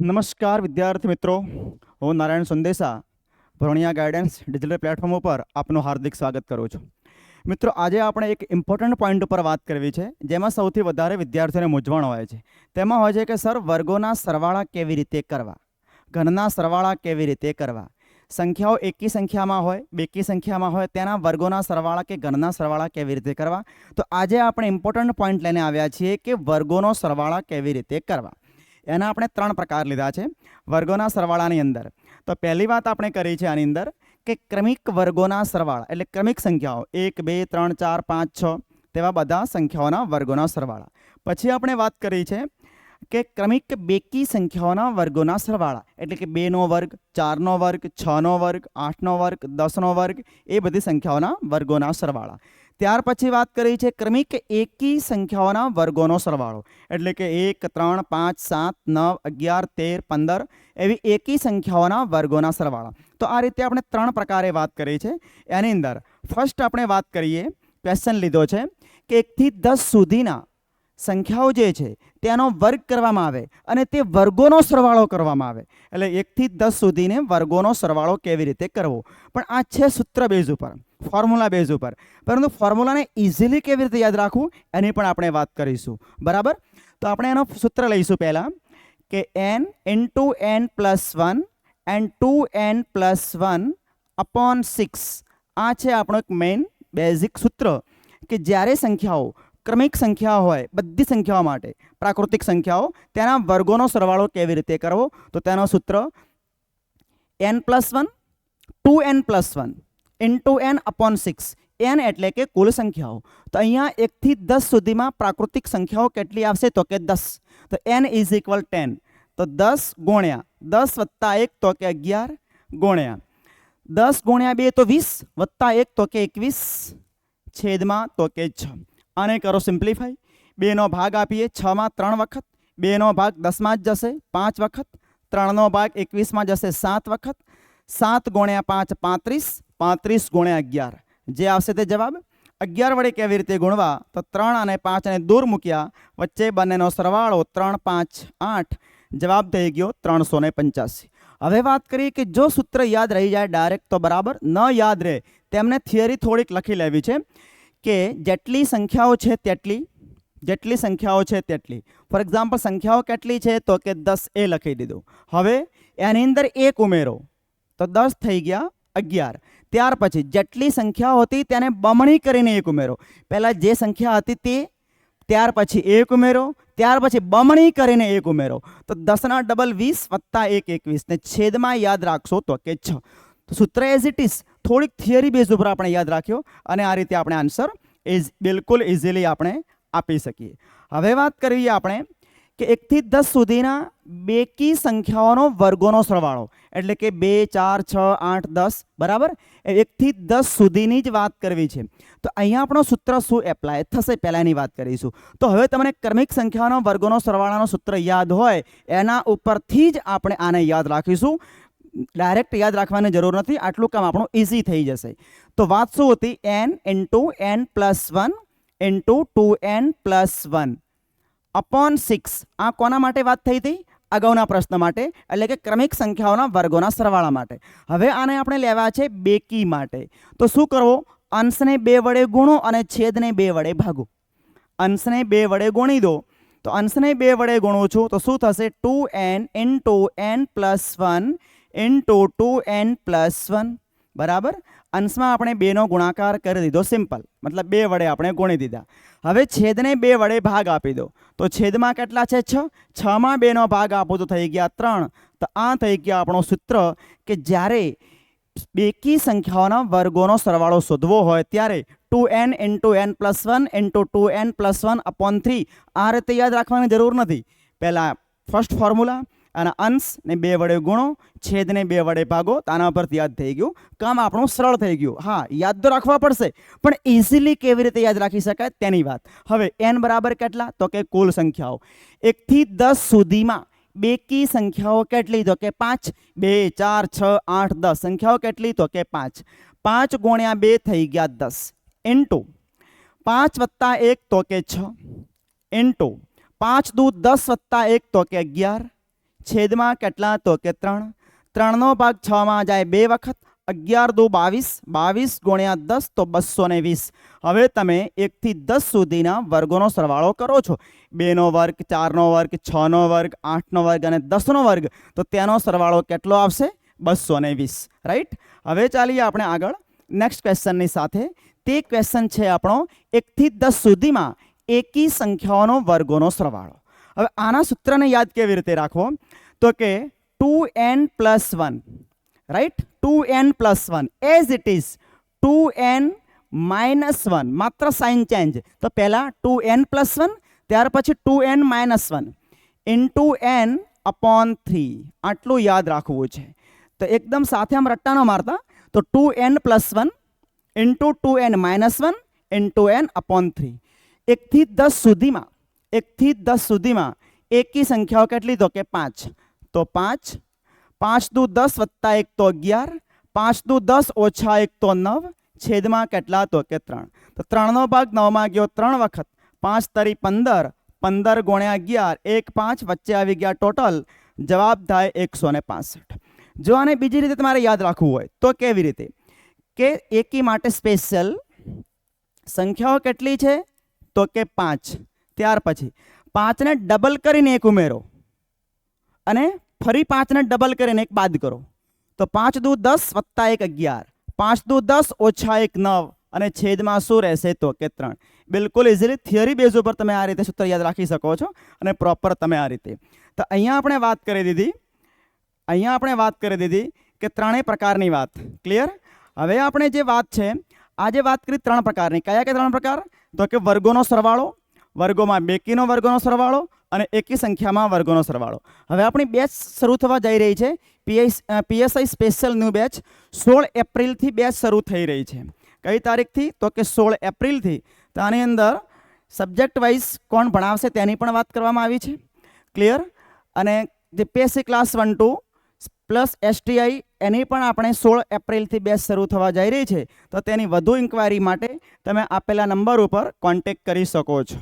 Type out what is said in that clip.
નમસ્કાર વિદ્યાર્થી મિત્રો. હું નારાયણ સંદેશા ભરણિયા ગાઈડન્સ ડિજિટલ પ્લેટફોર્મ ઉપર આપનું હાર્દિક સ્વાગત કરું છું. મિત્રો, આજે આપણે એક ઇમ્પોર્ટન્ટ પોઈન્ટ ઉપર વાત કરવી છે, જેમાં સૌથી વધારે વિદ્યાર્થીઓને મૂંઝવણ હોય છે. તેમાં હોય છે કે, સર, વર્ગોના સરવાળા કેવી રીતે કરવા? ઘનના સરવાળા કેવી રીતે કરવા? સંખ્યાઓ એકી સંખ્યામાં હોય, બેકી સંખ્યામાં હોય, તેના વર્ગોના સરવાળા કે ઘનના સરવાળા કેવી રીતે કરવા? તો આજે આપણે ઇમ્પોર્ટન્ટ પોઈન્ટ લઈને આવ્યા છીએ કે, વર્ગોનો સરવાળા કેવી રીતે કરવા? એના આપણે ત્રણ પ્રકાર લીધા છે, વર્ગોના સરવાળાની અંદર. તો પહેલી વાત આપણે કરી છે આની અંદર કે ક્રમિક વર્ગોના સરવાળા, એટલે ક્રમિક સંખ્યાઓ. એક, બે, ત્રણ, ચાર, પાંચ, છ, તેવા બધા સંખ્યાઓના વર્ગોના સરવાળા. પછી આપણે વાત કરી છે કે ક્રમિક બેકી સંખ્યાઓના વર્ગોના સરવાળા, એટલે કે બેનો વર્ગ, ચારનો વર્ગ, છનો વર્ગ, આઠનો વર્ગ, દસનો વર્ગ, એ બધી સંખ્યાઓના વર્ગોના સરવાળા. ત્યાર પછી વાત કરી છે ક્રમિક એકી સંખ્યાઓના વર્ગોનો સરવાળો. એટલે કે એક, ત્રણ, પાંચ, સાત, નવ, અગિયાર, તેર, પંદર એવી એકી સંખ્યાઓના વર્ગોના સરવાળા. તો આ રીતે આપણે ત્રણ પ્રકારે વાત કરી છે. એની અંદર ફર્સ્ટ આપણે વાત કરીએ ક્વેશ્ચન લીધો છે કે એકથી દસ સુધીના સંખ્યાઓ જે છે તેનો વર્ગ કરવામાં આવે અને તે વર્ગોનો સરવાળો કરવામાં આવે. એટલે એકથી દસ સુધીને વર્ગોનો સરવાળો કેવી રીતે કરવો? પણ આ છે સૂત્ર બેઝ ઉપર, ફોર્મ્યુલા બેઝ ઉપર. પરંતુ ફોર્મ્યુલાને ઇઝીલી કેવી રીતે યાદ રાખવું, એની પણ આપણે વાત કરીશું. બરાબર? તો આપણે એનો સૂત્ર લઈશું પહેલાં કે n n two n plus one n two n plus one upon six આ છે આપણો એક મેઇન બેઝિક સૂત્ર કે જ્યારે સંખ્યાઓ ક્રમિક સંખ્યાઓ હોય, બધી સંખ્યાઓ માટે, પ્રાકૃતિક સંખ્યાઓ, તેના વર્ગોનો સરવાળો કેવી રીતે કરવો? તો તેનો સૂત્ર n plus one two n plus one into n upon six n એટલે કે કુલ સંખ્યાઓ. તો અહીંયા એકથી દસ સુધીમાં પ્રાકૃતિક સંખ્યાઓ કેટલી આવશે? તો કે દસ. તો એન ઇઝ ઇક્વલ ટેન તો દસ ગુણ્યા, દસ વત્તા એક તો કે અગિયાર ગુણ્યા. દસ ગુણ્યા બે તો વીસ, વત્તા એક તો કે એકવીસ, છેદમાં તો કે છ. આને કરો સિમ્પ્લિફાઈ બેનો ભાગ આપીએ છમાં ત્રણ વખત, બેનો ભાગ દસમાં જ જશે પાંચ વખત, ત્રણનો ભાગ એકવીસમાં જશે સાત વખત, સાત ગુણ્યા પાંચ પાંત્રીસ પાંત્રીસ ગુણ્યા અગિયાર. જે આવશે તે જવાબ, અગિયાર વડે કેવી રીતે ગુણવા? તો ત્રણ અને પાંચને દૂર મૂક્યા, વચ્ચે બંનેનો સરવાળો ત્રણ પાંચ આઠ, જવાબ થઈ ગયો ત્રણસો પંચ્યાસી. હવે વાત કરીએ કે જો સૂત્ર યાદ રહી જાય, ડાયરેક્ટ તો બરાબર ન યાદ રહે, તેમને થિયરી થોડીક લખી લેવી છે. કે જેટલી સંખ્યાઓ છે તેટલી, જેટલી સંખ્યાઓ છે તેટલી. ફોર એક્ઝામ્પલ સંખ્યાઓ કેટલી છે તો કે દસ એ લખી દીધું. હવે એની અંદર એક ઉમેરો. તો દસ થઈ ગયા અગિયાર. ત્યાર પછી જેટલી સંખ્યાઓ હતી તેને બમણી કરીને એક ઉમેરો. પહેલાં જે સંખ્યા હતી તે, ત્યાર પછી એક ઉમેરો. ત્યાર પછી બમણી કરીને એક ઉમેરો. તો દસના ડબલ વીસ વત્તા એક એકવીસ. ને છેદમાં યાદ રાખશો તો કે છ. તો સૂત્ર એઝ ઇટ ઇઝ થોડીક થિયરી બેઝ ઉપર આપણે યાદ રાખ્યો અને આ રીતે આપણે આન્સર ઇઝ બિલકુલ ઇઝીલી આપણે આપી શકીએ. હવે વાત કરીએ આપણે કે એકથી દસ સુધીના બેકી સંખ્યાઓનો વર્ગોનો સરવાળો. એટલે કે બે, ચાર, છ, આઠ, દસ, બરાબર? એકથી દસ સુધીની જ વાત કરવી છે. તો અહીંયા આપણો સૂત્ર શું એપ્લાય થશે? પહેલાંની વાત કરીશું. તો હવે તમને ક્રમિક સંખ્યાઓનો વર્ગોનો સરવાળાનો સૂત્ર યાદ હોય, એના ઉપરથી જ આપણે આને યાદ રાખીશું. ડાયરેક્ટ યાદ રાખવાની જરૂર નથી. આટલું કામ આપણું ઇઝી થઈ જશે. તો વાત શું હતી? N into n plus one into two n plus one upon six આ કોના માટે વાત થઈ હતી? અગાઉના પ્રશ્ન માટે, એટલે કે ક્રમિક સંખ્યાઓના વર્ગોના સરવાળા માટે. હવે આને આપણે લેવા છે બેકી માટે. તો શું કરવો? અંશને બે વડે ગુણો અને છેદને બે વડે ભાગો. અંશને બે વડે ગુણી દો. તો અંશને બે વડે ગુણું છું તો શું થશે? Two n into n plus one into two n plus one બરાબર? અંશમાં આપણે બેનો ગુણાકાર કરી દીધો સિમ્પલ મતલબ બે વડે આપણે ગુણી દીધા. હવે છેદને બે વડે ભાગ આપી દો. તો છેદમાં કેટલા છે? છ. છમાં બેનો ભાગ આપો તો થઈ ગયા ત્રણ. તો આ થઈ ગયા આપણો સૂત્ર કે જ્યારે બેકી સંખ્યાઓના વર્ગોનો સરવાળો શોધવો હોય ત્યારે two n into n plus one into two n plus one upon three આ રીતે યાદ રાખવાની જરૂર નથી. પહેલાં ફર્સ્ટ ફોર્મ્યુલા અને અંશ ને બે વડે ગુણો છેદને બે વડે ભાગો, તો આના પરથી યાદ થઈ ગયું. કામ આપણું સરળ થઈ ગયું. હા, યાદ તો રાખવા પડશે, પણ ઇઝીલી કેવી રીતે યાદ રાખી શકાય તેની વાત. હવે એન બરાબર કેટલા? તો કે કુલ સંખ્યાઓ. એકથી દસ સુધીમાં બેકી સંખ્યાઓ કેટલી? તો કે પાંચ. બે, ચાર, છ, આઠ, દસ. સંખ્યાઓ કેટલી? તો કે પાંચ. પાંચ ગુણ્યા બે થઈ ગયા દસ. ઇન્ટુ પાંચ વત્તા એક તો કે છ. ઇન્ટુ પાંચ દૂ દસ વત્તા એક તો કે અગિયાર. છેદમાં કેટલા? તો કે ત્રણ. ત્રણનો ભાગ છમાં જાય બે વખત. અગિયાર દો બાવીસ. બાવીસ ગુણ્યા દસ, તો બસો ને વીસ. હવે તમે એકથી દસ સુધીના વર્ગોનો સરવાળો કરો છો. બેનો વર્ગ, ચારનો વર્ગ, છનો વર્ગ, આઠનો વર્ગ અને દસનો વર્ગ. તો તેનો સરવાળો કેટલો આવશે? બસો ને વીસ. રાઈટ હવે ચાલીએ આપણે આગળ. નેક્સ્ટ ક્વેશ્ચનની સાથે. તે ક્વેશ્ચન છે આપણો એકથી દસ સુધીમાં એકી સંખ્યાઓનો વર્ગોનો સરવાળો. હવે આના સૂત્રને યાદ કેવી રીતે રાખવો? તો કે two n plus one right two n plus one as it is two n minus one, માત્ર સાઇન ચેન્જ. તો પહેલાં ટુ એન પ્લસ વન, ત્યાર પછી two n minus one, into n upon three. આટલું યાદ રાખવું છે. તો એકદમ સાથે આમ રટ્ટા ન મારતા. તો two n plus one, into two n minus one, into n upon three. એકથી દસ સુધીમાં એકથી દસ સુધીમાં એકી સંખ્યાઓ કેટલી? તો કે પાંચ. તો પાંચ. પાંચ દુ દસ વત્તા એક તો અગિયાર. પાંચ દુ દસ ઓછા એક તો નવ. છેદમાં કેટલા? તો કે ત્રણ. તો ત્રણનો ભાગ નવમાં ગયો ત્રણ વખત. પાંચ તરી પંદર. પંદર ગુણ્યા અગિયાર. એક પાંચ વચ્ચે આવી ગયા ટોટલ. જવાબ થાય એકસો ને પાસઠ. જો આને બીજી રીતે તમારે યાદ રાખવું હોય, તો કેવી રીતે? કે એકી માટે સ્પેશિયલ સંખ્યાઓ કેટલી છે? તો કે પાંચ. ત્યાર પછી પાંચને ડબલ કરીને એક ઉમેરો અને ફરી પાંચને ડબલ કરીને એક બાદ કરો. તો પાંચ દુ દસ વત્તા એક અગિયાર. પાંચ દુ દસ ઓછા એક નવ અને છેદમાં શું રહેશે? તો કે ત્રણ. બિલકુલ ઇઝીલી થિયરી બેઝ ઉપર તમે આ રીતે સૂત્ર યાદ રાખી શકો છો અને પ્રોપર તમે આ રીતે. તો અહીંયા આપણે વાત કરી દીધી, અહીંયા આપણે વાત કરી દીધી કે ત્રણેય પ્રકારની વાત. ક્લિયર હવે આપણે જે વાત છે આજે વાત કરી ત્રણ પ્રકારની, કયા કે ત્રણ પ્રકાર? તો કે વર્ગોનો સરવાળો વર્ગોમાં બેકીનો વર્ગોનો સરવાળો અને એકી સંખ્યામાં વર્ગોનો સરવાળો. હવે આપણી બેચ શરૂ થવા જઈ રહી છે. PS PSI special new batch સોળ એપ્રિલથી બેચ શરૂ થઈ રહી છે. કઈ તારીખથી? તો કે સોળ એપ્રિલથી. તો આની અંદર સબ્જેક્ટ વાઇઝ કોણ ભણાવશે તેની પણ વાત કરવામાં આવી છે. ક્લિયર? અને જે PSC class one two plus STI, એની પણ આપણે સોળ એપ્રિલથી બેચ શરૂ થવા જઈ રહી છે. તો તેની વધુ ઇન્ક્વાયરી માટે તમે આપેલા નંબર ઉપર કોન્ટેક કરી શકો છો.